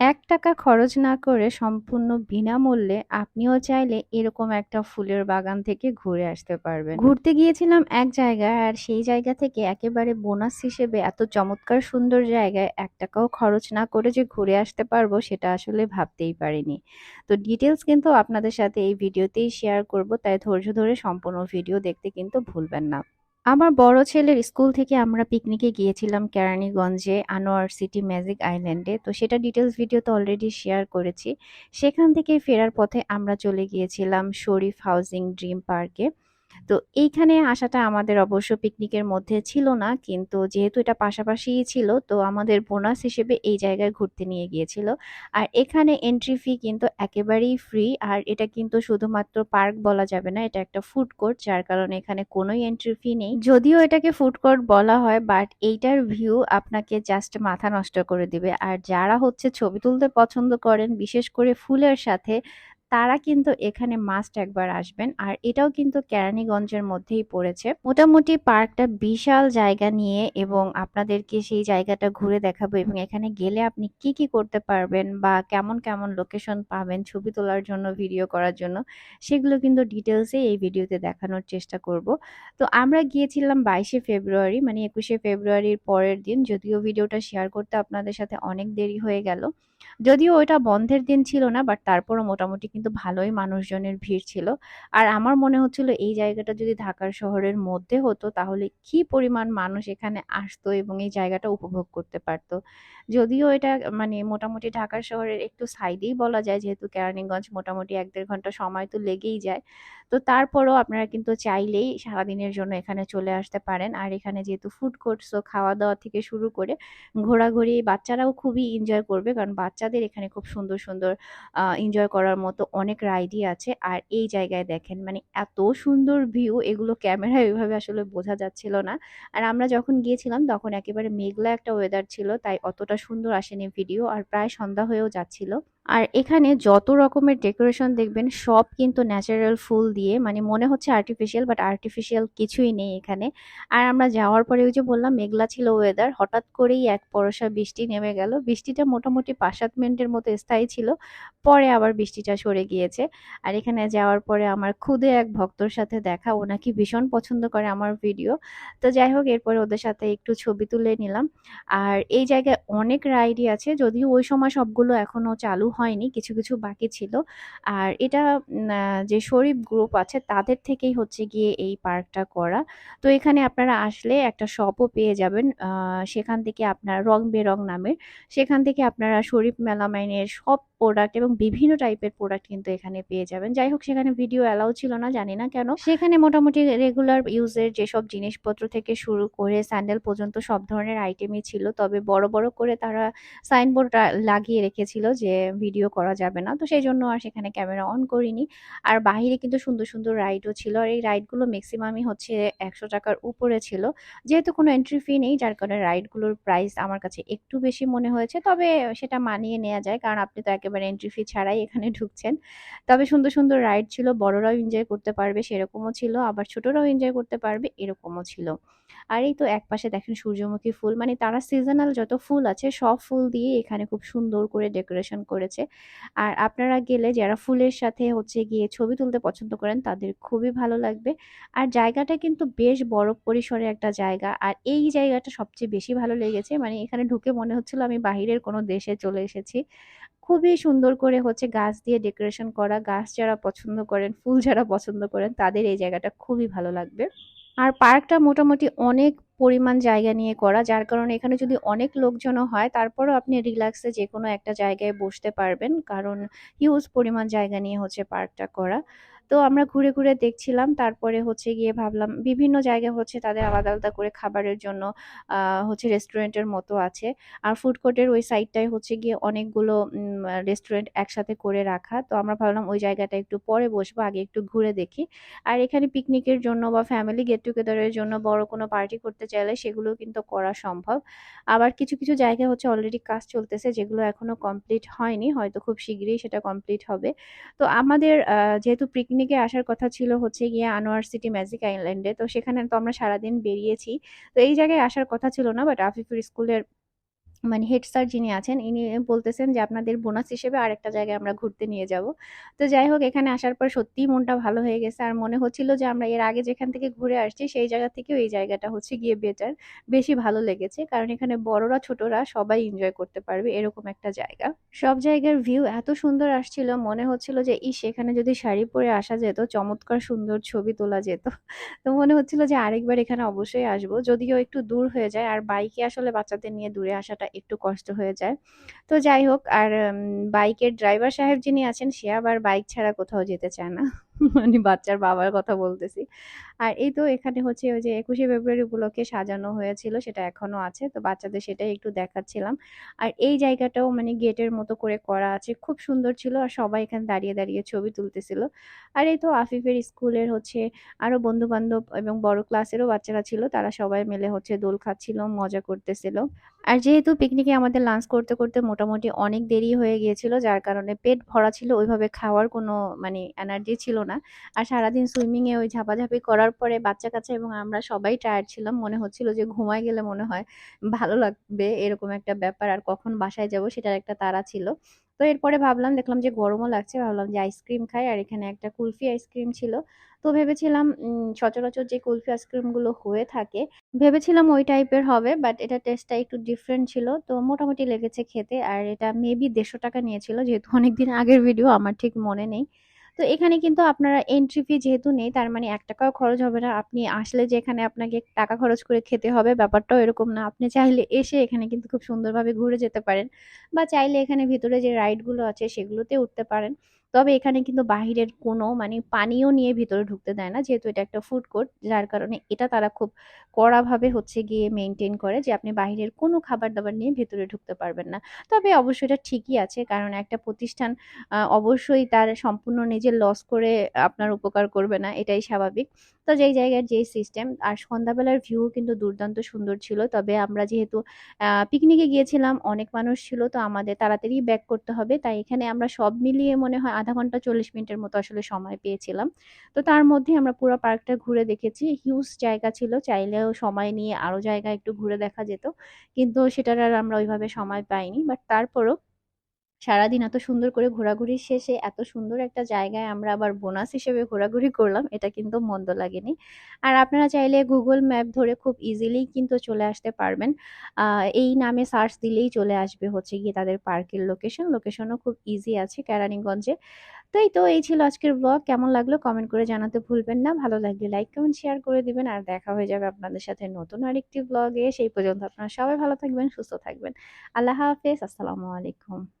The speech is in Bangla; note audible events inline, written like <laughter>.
এক টাকা খরচ না করে সম্পূর্ণ বিনামূল্যে আপনিও চাইলে এরকম একটা ফুলের বাগান থেকে ঘুরে আসতে পারবেন। ঘুরতে গিয়েছিলাম এক জায়গায় আর সেই জায়গা থেকে একেবারে বোনাস হিসেবে এত চমৎকার সুন্দর জায়গায় এক টাকাও খরচ না করে যে ঘুরে আসতে পারব সেটা আসলে ভাবতেই পারিনি। তো ডিটেলস কিন্তু আপনাদের সাথে এই ভিডিওতেই শেয়ার করব, তাই ধৈর্য ধরে সম্পূর্ণ ভিডিও দেখতে কিন্তু ভুলবেন না। আমার বড় ছেলের স্কুল থেকে আমরা পিকনিকে গিয়েছিলাম কেরানীগঞ্জে, আনোয়ার সিটি ম্যাজিক আইল্যান্ডে তো সেটা ডিটেলস ভিডিও তো অলরেডি শেয়ার করেছি। সেখান থেকে ফেরার পথে আমরা চলে গিয়েছিলাম শরীফ হাউজিং ড্রিম পার্কে তো এইখানে আসাটা আমাদের অবশ্য পিকনিকের মধ্যে ছিল না, কিন্তু যেহেতু এটা পাশাপাশিই ছিল, তো আমাদের বোনাস হিসেবে এই জায়গায় ঘুরতে নিয়ে গিয়েছিল। আর এখানে এন্ট্রি ফি কিন্তু একেবারেই ফ্রি আর এটা কিন্তু শুধুমাত্র পার্ক বলা যাবে না, এটা একটা ফুড কোর্ট যার কারণে এখানে কোনো এন্ট্রি ফি নেই। যদিও এটাকে ফুড কোর্ট বলা হয় বাট এইটার ভিউ আপনাকে জাস্ট মাথা নষ্ট করে দিবে। আর যারা হচ্ছে ছবি তুলতে পছন্দ করেন, বিশেষ করে ফুলের সাথে তারা কিন্তু এখানে মাস্ট একবার আসবেন। আর এটাও কিন্তু কেরানীগঞ্জের মধ্যেই পড়েছে। মোটামুটি পার্কটা বিশাল জায়গা নিয়ে এবং আপনাদেরকে সেই জায়গাটা ঘুরে দেখাবো এবং এখানে গেলে আপনি কি কি করতে পারবেন বা কেমন কেমন লোকেশন পাবেন ছবি তোলার জন্য ভিডিও করার জন্য, সেগুলো কিন্তু ডিটেলসে এই ভিডিওতে দেখানোর চেষ্টা করব। তো আমরা গিয়েছিলাম বাইশে ফেব্রুয়ারি মানে একুশে ফেব্রুয়ারির পরের দিন। যদিও ভিডিওটা শেয়ার করতে আপনাদের সাথে অনেক দেরি হয়ে গেল। যদিও ওইটা বন্ধের দিন ছিল না বাট তারপরও মোটামুটি কিন্তু ভালোই মানুষজনের ভিড় ছিল। আর আমার মনে হচ্ছিল এই জায়গাটা যদি ঢাকার শহরের মধ্যে হতো, তাহলে কি পরিমাণ মানুষ এখানে আসতো এবং এই জায়গাটা উপভোগ করতে পারতো? যদিও এটা মানে মোটামুটি ঢাকার শহরের একটু সাইডেই বলা যায়, যেহেতু কেরানীগঞ্জ মোটামুটি এক দেড় ঘণ্টা সময় তো লেগেই যায়। তো তারপরও আপনারা কিন্তু চাইলেই সারাদিনের জন্য এখানে চলে আসতে পারেন। আর এখানে যেহেতু ফুড কোর্ট সো খাওয়া দাওয়া থেকে শুরু করে ঘোরাঘুরি বাচ্চারাও খুবই এনজয় করবে, কারণ বাচ্চাদের এখানে খুব সুন্দর সুন্দর এনজয় করার মতো অনেক রাইডই আছে। আর এই জায়গায় দেখেন মানে এত সুন্দর ভিউ এগুলো ক্যামেরায় ওইভাবে <laughs> আসলে বোঝা যাচ্ছিল না। আর আমরা যখন গিয়েছিলাম, তখন একেবারে মেঘলা একটা ওয়েদার ছিল, তাই অতটা সুন্দর আসেনি ভিডিও আর প্রায় সন্ধ্যা হয়েও যাচ্ছিল। আর এখানে যত রকমের ডেকোরেশন দেখবেন, সব কিন্তু ন্যাচারাল ফুল দিয়ে মানে মনে হচ্ছে আর্টিফিশিয়াল বাট আর্টিফিশিয়াল কিছুই নেই এখানে। আর আমরা যাওয়ার পরে ওই যে বললাম, মেঘলা ছিল ওয়েদার হঠাৎ করেই এক পরশা বৃষ্টি নেমে গেল। বৃষ্টিটা মোটামুটি পাঁচ সাত মিনিটের মতো স্থায়ী ছিল, পরে আবার বৃষ্টিটা সরে গিয়েছে। আর এখানে যাওয়ার পরে আমার খুদে এক ভক্তর সাথে দেখা ওনাকে ভীষণ পছন্দ করে আমার ভিডিও তো যাই হোক, এরপরে ওদের সাথে একটু ছবি তুলে নিলাম। আর এই জায়গায় অনেক রাইডই আছে, যদিও ওই সময় সবগুলো এখনও চালু হয়নি, কিছু কিছু বাকি ছিল। আর এটা যে শরীফ গ্রুপ আছে তাদের থেকেই হচ্ছে গিয়ে এই পার্কটা করা। তো এখানে আপনারা আসলে একটা শপও পেয়ে যাবেন সেখান থেকে আপনার রং বেরং নামের। সেখান থেকে আপনারা শরীফ মেলামাইনের সব প্রোডাক্ট এবং বিভিন্ন টাইপের প্রোডাক্ট কিন্তু এখানে পেয়ে যাবেন। যাই হোক, সেখানে ভিডিও অ্যালাউ ছিল না, জানি না কেন। সেখানে মোটামুটি রেগুলার ইউজের যেসব জিনিসপত্র থেকে শুরু করে স্যান্ডেল পর্যন্ত সব ধরনের আইটেমই ছিল। তবে বড় বড় করে তারা সাইনবোর্ড লাগিয়ে রেখেছিল যে ভিডিও করা যাবে না। তো সেই জন্য আর সেখানে ক্যামেরা অন করিনি। আর বাহিরে কিন্তু সুন্দর সুন্দর রাইডও ছিল। আর এই রাইডগুলো ম্যাক্সিমামই হচ্ছে একশো টাকার উপরে ছিল। যেহেতু কোনো এন্ট্রি ফি নেই, যার কারণে রাইডগুলোর প্রাইস আমার কাছে একটু বেশি মনে হয়েছে। তবে সেটা মানিয়ে নেওয়া যায়, কারণ আপনি তো একেবারে এন্ট্রি ফি ছাড়াই এখানে ঢুকছেন। তবে সুন্দর সুন্দর রাইড ছিল, বড়রাও এনজয় করতে পারবে, সেরকমও ছিল, আবার ছোটরাও এনজয় করতে পারবে, এরকমও ছিল। আর এই তো এক পাশে দেখেন সূর্যমুখী ফুল মানে তারা সিজনাল যত ফুল আছে, সব ফুল দিয়ে এখানে খুব সুন্দর করে ডেকোরেশন করেছে। আর আপনারা গেলে যারা ফুলের সাথে হচ্ছে গিয়ে ছবি তুলতে পছন্দ করেন, তাদের খুবই ভালো লাগবে। আর জায়গাটা কিন্তু বেশ বড় পরিসরে একটা জায়গা, আর এই জায়গাটা সবচেয়ে বেশি ভালো লেগেছে। মানে এখানে ঢুকে মনে হচ্ছিল আমি বাহিরের কোনো দেশে চলে এসেছি। খুবই সুন্দর করে হচ্ছে গাছ দিয়ে ডেকোরেশন করা, গাছ যারা পছন্দ করেন, ফুল যারা পছন্দ করেন, তাদের এই জায়গাটা খুবই ভালো লাগবে। আর পার্কটা মোটামুটি অনেক পরিমাণ জায়গা নিয়ে করা, যার কারণে এখানে যদি অনেক লোকজনও হয়, তারপরও আপনি রিল্যাক্সে যে কোনো একটা জায়গায় বসতে পারবেন, কারণ হিউজ পরিমাণ জায়গা নিয়ে হচ্ছে পার্কটা করা। তো আমরা ঘুরে ঘুরে দেখছিলাম। তারপরে হচ্ছে গিয়ে ভাবলাম, বিভিন্ন জায়গায় হচ্ছে তাদের আলাদা আলাদা করে খাবারের জন্য হচ্ছে রেস্টুরেন্টের মতো আছে। আর ফুড কোর্টের ওই সাইডটায় হচ্ছে গিয়ে অনেকগুলো রেস্টুরেন্ট একসাথে করে রাখা। তো আমরা ভাবলাম ওই জায়গাটা একটু পরে বসবো, আগে একটু ঘুরে দেখি। আর এখানে পিকনিকের জন্য বা ফ্যামিলি গেট টুগেদারের জন্য বড় কোনো পার্টি করতে চাইলে সেগুলো কিন্তু করা সম্ভব। আবার কিছু কিছু জায়গায় হচ্ছে অলরেডি কাজ চলতেছে, যেগুলো এখনও কমপ্লিট হয়নি। হয়তো খুব শীঘ্রই সেটা কমপ্লিট হবে। তো আমাদের যেহেতু পিকনিক পিকনিকে আসার কথা ছিল হচ্ছে গিয়ে আনোয়ার সিটি ম্যাজিক আইল্যান্ডে। তো সেখানে তো আমরা সারাদিন বেরিয়েছি। তো এই জায়গায় আসার কথা ছিল না বাট আফিফুর স্কুলের মানে হেড স্যার যিনি আছেন, ইনি বলতেছেন যে আপনাদের বোনাস হিসেবে আরেকটা জায়গায় আমরা ঘুরতে নিয়ে যাব। তো যাই হোক, এখানে আসার পর সত্যিই মনটা ভালো হয়ে গেছে। আর মনে হচ্ছিল যে আমরা এর আগে যেখান থেকে ঘুরে আসছি, সেই জায়গা থেকেও এই জায়গাটা হচ্ছে গিয়ে বেটার বেশি ভালো লেগেছে। কারণ এখানে বড়রা, ছোটরা সবাই এনজয় করতে পারবে এরকম একটা জায়গা। সব জায়গার ভিউ এত সুন্দর আসছিল, মনে হচ্ছিল যে ইস, এখানে যদি শাড়ি পরে আসা যেত, চমৎকার সুন্দর ছবি তোলা যেত। তো মনে হচ্ছিল যে আরেকবার এখানে অবশ্যই আসব, যদিও একটু দূর হয়ে যায়। আর বাইকে আসলে বাচ্চাদের নিয়ে দূরে আসাটা একটু কষ্ট হয়ে যায়। তো যাই হোক, আর বাইকের ড্রাইভার সাহেব যিনি আছেন, সে আবার বাইক ছাড়া কোথাও যেতে চায় না। মানে বাচ্চার বাবার কথা বলতেছি। আর এই তো এখানে হচ্ছে ওই যে একুশে ফেব্রুয়ারি উপলক্ষে সাজানো হয়েছিল, সেটা এখনও আছে, তো বাচ্চাদের সেটাই একটু দেখাচ্ছিলাম। আর এই জায়গাটাও মানে গেটের মতো করে করা আছে, খুব সুন্দর ছিল আর সবাই এখানে দাঁড়িয়ে দাঁড়িয়ে ছবি তুলতেছিল। আর এই তো আফিফের স্কুলের হচ্ছে আরও বন্ধু বান্ধব এবং বড় ক্লাসেরও বাচ্চারা ছিল, তারা সবাই মিলে হচ্ছে দোল খাচ্ছিল, মজা করতেছিল। আর যেহেতু পিকনিকে আমাদের লাঞ্চ করতে করতে মোটামুটি অনেক দেরি হয়ে গিয়েছিল, যার কারণে পেট ভরা ছিল, ওইভাবে খাওয়ার কোনো মানে এনার্জি ছিল না। আর সারাদিন সুইমিংয়ে ওই ঝাপাঝাপি করার পরে বাচ্চা কাচ্চা এবং আমরা সবাই টায়ার্ড ছিলাম। মনে হচ্ছিল যে ঘুমায় গেলে মনে হয় ভালো লাগবে এরকম একটা ব্যাপার। আর কখন বাসায় যাব সেটার একটা তারা ছিল। তো এরপরে ভাবলাম, দেখলাম যে গরমও লাগছে, ভাবলাম যে আইসক্রিম খাই। আর এখানে একটা কুলফি আইসক্রিম ছিল। তো ভেবেছিলাম সচরাচর যে কুলফি আইসক্রিমগুলো হয়ে থাকে, ভেবেছিলাম ওই টাইপের হবে বাট এটা টেস্টটা একটু ডিফারেন্ট ছিল। তো মোটামুটি লেগেছে খেতে। আর এটা মেবি দেড়শো টাকা নিয়েছিল, যেহেতু অনেকদিন আগের ভিডিও আমার ঠিক মনে নেই। তো এখানে কিন্তু আপনারা এন্ট্রি ফি যেহেতু নেই, তার মানে এক টাকাও খরচ হবে না। আপনি আসলে যে এখানে আপনাকে টাকা খরচ করে খেতে হবে, ব্যাপারটাও এরকম না। আপনি চাইলে এসে এখানে কিন্তু খুব সুন্দরভাবে ঘুরে যেতে পারেন বা চাইলে এখানে ভিতরে যে রাইডগুলো আছে সেগুলোতে উঠতে পারেন। তবে এখানে কিন্তু বাহিরের কোনো মানে পানীয় নিয়ে ভিতরে ঢুকতে দেয় না, যেহেতু এটা একটা ফুড কোর্ট যার কারণে এটা তারা খুব কড়াভাবে হচ্ছে গিয়ে মেনটেন করে যে আপনি বাহিরের কোনো খাবার দাবার নিয়ে ভেতরে ঢুকতে পারবেন না। তবে অবশ্যই এটা ঠিকই আছে, কারণ একটা প্রতিষ্ঠান অবশ্যই তার সম্পূর্ণ নিজের লস করে আপনার উপকার করবে না, এটাই স্বাভাবিক। তো যেই জায়গার যেই সিস্টেম আর সন্ধ্যাবেলার ভিউ কিন্তু দুর্দান্ত সুন্দর ছিল, তবে আমরা যেহেতু পিকনিকে গিয়েছিলাম, অনেক মানুষ ছিল, তো আমাদের তাড়াতাড়ি ব্যাক করতে হবে, তাই এখানে আমরা সব মিলিয়ে মনে হয় আধা ঘণ্টা চল্লিশ মিনিটের মতো আসলে সময় পেয়েছিলাম। তো তার মধ্যে আমরা পুরো পার্কটা ঘুরে দেখেছি। হিউজ জায়গা ছিল, চাইলেও সময় নিয়ে আরও জায়গা একটু ঘুরে দেখা যেত। কিন্তু সেটার আর আমরা ওইভাবে সময় পাইনি। বাট তারপরও সারাদিন এত সুন্দর করে ঘোরাঘুরি শেষে এত সুন্দর একটা জায়গায় আমরা আবার বোনাস হিসেবে ঘোরাঘুরি করলাম, এটা কিন্তু মন্দ লাগেনি। আর আপনারা চাইলে গুগল ম্যাপ ধরে খুব ইজিলি কিন্তু চলে আসতে পারবেন। এই নামে সার্চ দিলেই চলে আসবে হচ্ছে গিয়ে তাদের পার্কের লোকেশন লোকেশনও খুব ইজি আছে কেরানীগঞ্জে। তো এই তো, এই ছিল আজকের ব্লগ কেমন লাগল কমেন্ট করে জানাতে ভুলবেন না। ভালো লাগলে লাইক কমেন্ট শেয়ার করে দিবেন। আর দেখা হয়ে যাবে আপনাদের সাথে নতুন আরেকটি ব্লগে সেই পর্যন্ত আপনারা সবাই ভালো থাকবেন, সুস্থ থাকবেন। আল্লাহ হাফেজ, আসসালামু আলাইকুম।